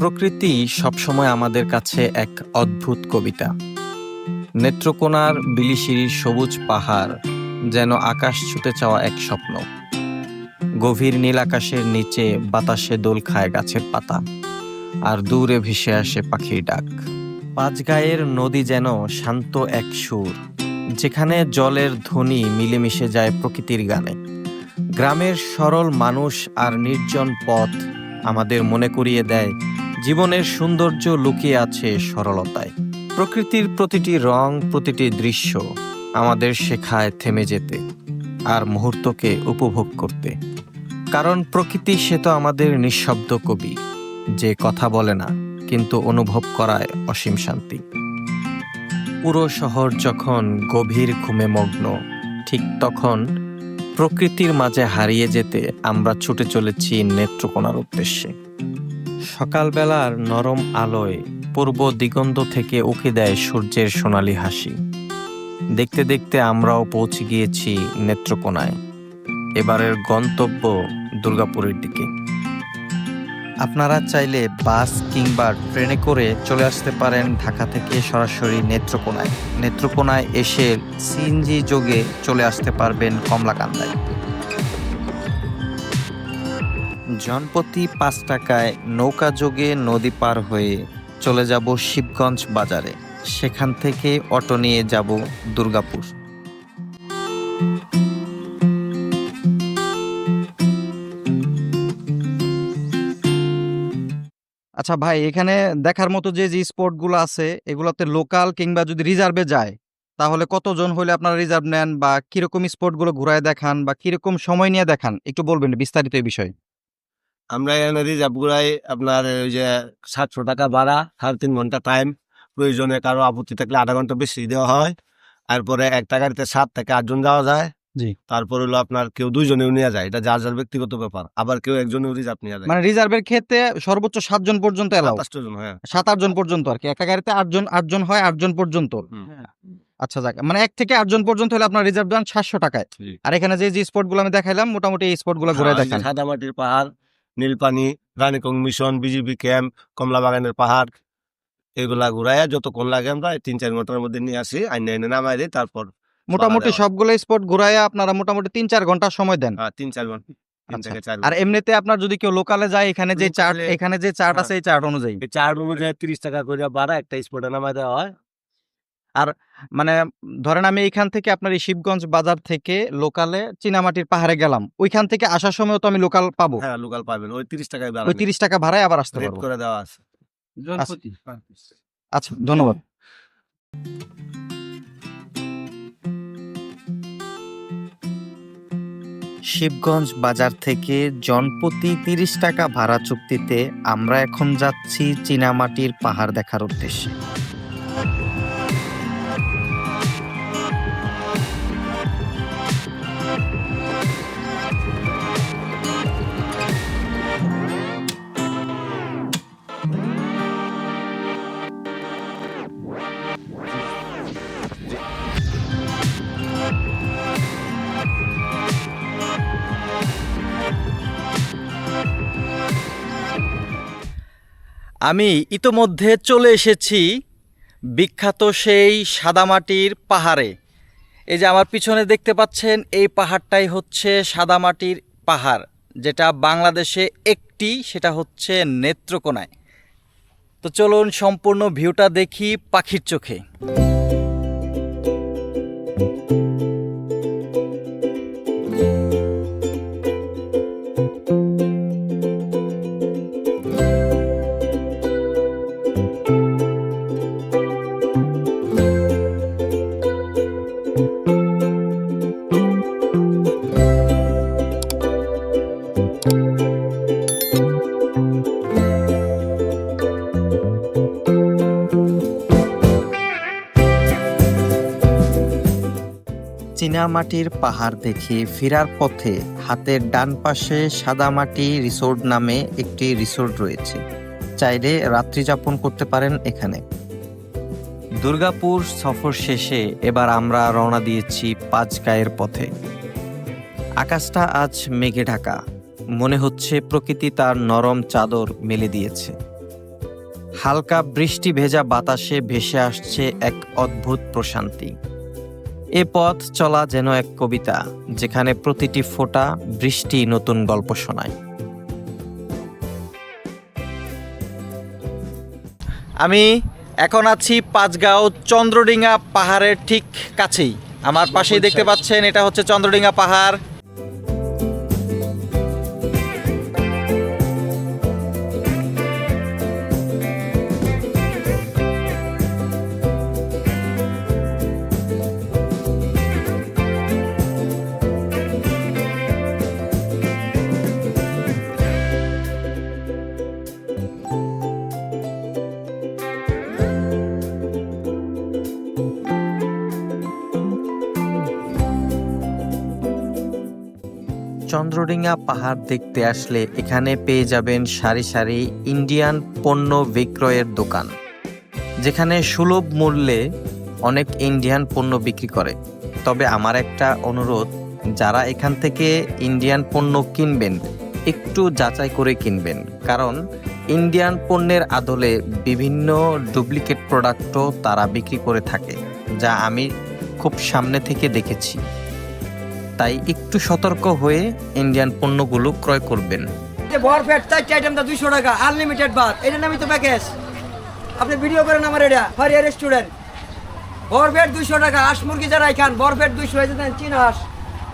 প্রকৃতি সবসময় আমাদের কাছে এক অদ্ভুত কবিতা। নেত্রকোনার বিলিশিরির সবুজ পাহাড় যেন আকাশ ছুটে চাওয়া এক স্বপ্ন। গভীর নীল আকাশের নিচে বাতাসে দোল খায় গাছের পাতা, আর দূরে ভেসে আসে পাখির ডাক। পাঁচগাঁয়ের নদী যেন শান্ত এক সুর, যেখানে জলের ধ্বনি মিলেমিশে যায় প্রকৃতির গানে। গ্রামের সরল মানুষ আর নির্জন পথ আমাদের মনে করিয়ে দেয় জীবনের সৌন্দর্য লুকিয়ে আছে সরলতায়। প্রকৃতির প্রতিটি রং, প্রতিটি দৃশ্য আমাদের শেখায় থেমে যেতে আর মুহূর্তকে উপভোগ করতে। কারণ প্রকৃতি সে তো আমাদের নিঃশব্দ কবি, যে কথা বলে না, কিন্তু অনুভব করায় অসীম শান্তি। পুরো শহর যখন গভীর ঘুমে মগ্ন, ঠিক তখন প্রকৃতির মাঝে হারিয়ে যেতে আমরা ছুটে চলেছি নেত্রকোনার উদ্দেশ্যে। সকালবেলার নরম আলোয় পূর্ব দিগন্ত থেকে উঁকি দেয় সূর্যের সোনালি হাসি। দেখতে দেখতে আমরাও পৌঁছে গিয়েছি নেত্রকোনায়। এবারের গন্তব্য দুর্গাপুরের দিকে। আপনারা চাইলে বাস কিংবা ট্রেনে করে চলে আসতে পারেন ঢাকা থেকে সরাসরি নেত্রকোনায়। নেত্রকোনায় এসে সিএনজি যোগে চলে আসতে পারবেন কমলাকান্দায়। জনপ্রতি পাঁচ টাকায় নৌকা যোগে নদী পার হয়ে চলে যাব শিবগঞ্জ বাজারে। সেখান থেকে অটো নিয়ে যাব দুর্গাপুর। আচ্ছা ভাই, এখানে দেখার মতো যে যে স্পটগুলো আছে, এগুলোতে লোকাল কিংবা যদি রিজার্ভে যায়, তাহলে কতজন হলে আপনারা রিজার্ভ নেন বা কীরকম স্পটগুলো ঘুরায় দেখান বা কীরকম সময় নিয়ে দেখান? একটু বলবেন বিস্তারিত এই বিষয়ে। আমরা এখানে রিজার্ভ করাই আপনার ওই যে সাতশো টাকা ভাড়া সাড়ে তিন ঘণ্টা টাইম প্রয়োজনে কারও আপত্তি থাকলে আধা ঘণ্টা বেশি দেওয়া হয়। তারপরে একটা গাড়িতে সাত থেকে আটজন যাওয়া যায়। জি। তারপর হলো আপনার কেউ দুইজনেও নিয়ে যায়। এটা যার যার ব্যক্তিগত ব্যাপার। আবার কেউ একজনেও রিজার্ভ নিয়ে যায়। মানে রিজার্ভের ক্ষেত্রে সর্বোচ্চ সাতজন পর্যন্ত এলাও জন হ্যাঁ। সাত আটজন পর্যন্ত আর কি। একটা গাড়িতে আটজন আটজন হয় আটজন পর্যন্ত। আচ্ছা যাক। মানে এক থেকে আটজন পর্যন্ত হলে আপনার রিজার্ভ দেন সাতশো টাকায়। আর এখানে যে যে স্পটগুলো আমি দেখাইলাম মোটামুটি এই স্পটগুলো ঘুরে হ্যাঁ, দেখান। সাদামাটির পাহাড় Nilpani Ranikong mission BGB camp কমলা বাগানের পাহাড় এগুলা ঘুরাইয়া যতক্ষণ লাগে আমরা তিন চার ঘণ্টার মধ্যে নিয়ে আসি আইনে এনে নামাই দিই তারপর মোটামুটি। সবগুলো স্পট ঘুরাইয়া আপনারা মোটামুটি তিন চার ঘণ্টা সময় দেন হ্যাঁ, তিন চার ঘণ্টা আচ্ছা। আর এমনিতে আপনার যদি কেউ লোকালে যায় এখানে যে চার্ট এখানে যে চার্ট হ্যাঁ। আছে এই চার্ট অনুযায়ী চার্ট চার অনুযায়ী তিরিশ টাকা করে বাড়া একটা স্পটে নামাই দেওয়া হয় মানে ধরেন আমি এইখান থেকে আপনার এই শিবগঞ্জ বাজার থেকে লোকালে চীনামাটির পাহাড়ে গেলাম। ওইখান থেকে আসার সময় তো আমি লোকাল পাবো। হ্যাঁ লোকাল পাবেন। ওই তিরিশ টাকায় ভাড়া ওই তিরিশ টাকা ভাড়ায় আবার আসতে রেট পারব। করে দেওয়া আছে। আচ্ছা। ধন্যবাদ। শিবগঞ্জ বাজার থেকে জনপ্রতি তিরিশ টাকা ভাড়া চুক্তিতে আমরা এখন যাচ্ছি চীনামাটির পাহাড় দেখার উদ্দেশ্যে। আমি ইতোমধ্যে চলে এসেছি বিখ্যাত সেই সাদামাটির পাহাড়ে। এই যে আমার পিছনে দেখতে পাচ্ছেন, এই পাহাড়টাই হচ্ছে সাদামাটির পাহাড়, যেটা বাংলাদেশে একটি, সেটা হচ্ছে নেত্রকোনায়। তো চলুন সম্পূর্ণ ভিউটা দেখি পাখির চোখে। চীনামাটির পাহাড় দেখে ফেরার পথে হাতের ডান পাশে সাদামাটি রিসোর্ট নামে একটি রিসোর্ট রয়েছে। চাইলে রাত্রি যাপন করতে পারেন এখানে। দুর্গাপুর সফর শেষে এবার আমরা রওনা দিয়েছি পাঁচগাঁয়ের পথে। আকাশটা আজ মেঘে ঢাকা। মনে হচ্ছে প্রকৃতি তার নরম চাদর মেলে দিয়েছে। হালকা বৃষ্টি ভেজা বাতাসে ভেসে আসছে এক অদ্ভুত প্রশান্তি। এ পথ চলা যেন এক কবিতা যেখানে প্রতিটি ফোঁটা বৃষ্টি নতুন গল্প শোনায়। আমি এখন আছি পাঁচগাঁও চন্দ্রডিঙ্গা পাহাড়ের ঠিক কাছেই। আমার পাশেই দেখতে পাচ্ছেন এটা হচ্ছে চন্দ্রডিঙ্গা পাহাড়। চন্দ্রডিঙ্গা পাহাড় দেখতে আসলে এখানে পেয়ে যাবেন সারি সারি ইন্ডিয়ান পণ্য বিক্রয়ের দোকান, যেখানে সুলভ মূল্যে অনেক ইন্ডিয়ান পণ্য বিক্রি করে। তবে আমার একটা অনুরোধ, যারা এখান থেকে ইন্ডিয়ান পণ্য কিনবেন, একটু যাচাই করে কিনবেন। কারণ ইন্ডিয়ান পণ্যের আদলে বিভিন্ন ডুপ্লিকেট প্রোডাক্টও তারা বিক্রি করে থাকে, যা আমি খুব সামনে থেকে দেখেছি। তাই একটু সতর্ক হয়ে ইন্ডিয়ান পণ্যগুলো ক্রয় করবেন। ভরপেট চারটে আইটেমটা দুইশো টাকা আনলিমিটেড ভাত এটার নামই তো প্যাকেজ আপনি ভিডিও করেন আমার এটা ফারিয়া রেস্টুরেন্ট ভরপেট দুইশো টাকা হাঁস মুরগি যারাই খান ভরপেট দুইশো, এই যে দেন চীন হাঁস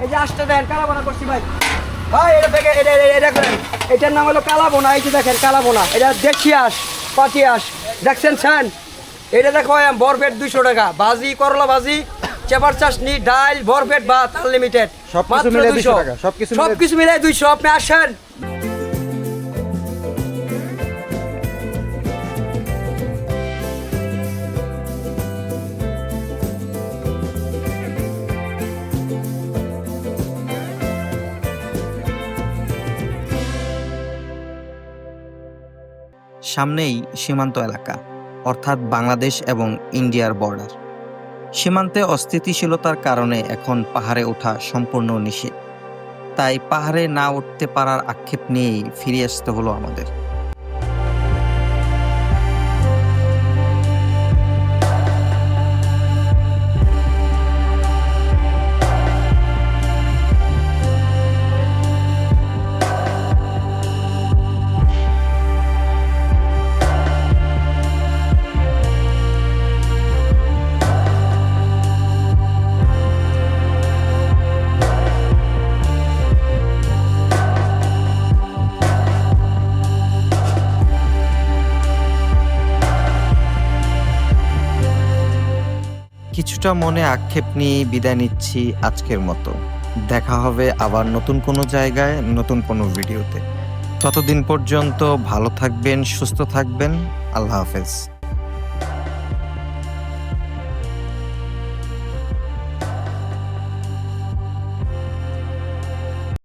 এই যে হাঁসটা দেন কালা বোনা করছি ভাই। ভাই, এটা প্যাকে এটা, এটা- করেন এটার নাম হলো কালা বোনা এই যে দেখেন কালা বোনা এটা দেখছি হাঁস পাতি হাঁস দেখছেন, ছান? এটা দেখো বরপেট দুইশো টাকা ভাজি করলা ভাজি চেপার চাশনি ডাল বরপেট ভাত আনলিমিটেড। সবকিছু মিলে 200 টাকা, সবকিছু মিলে- সব কিছু মিলে দুইশো। আপনি আসেন। সামনেই সীমান্ত এলাকা অর্থাৎ বাংলাদেশ এবং ইন্ডিয়ার বর্ডার। সীমান্তে অস্থিতিশীলতার কারণে এখন পাহাড়ে ওঠা সম্পূর্ণ নিষেধ। তাই পাহাড়ে না উঠতে পারার আক্ষেপ নিয়েই ফিরে আসতে হলো আমাদের। কিছুটা মনে আক্ষেপ নিয়ে বিদায় নিচ্ছি আজকের মতো। দেখা হবে আবার নতুন কোনো জায়গায়, নতুন কোনো ভিডিওতে। ততদিন পর্যন্ত ভালো থাকবেন, সুস্থ থাকবেন। আল্লাহ হাফেজ।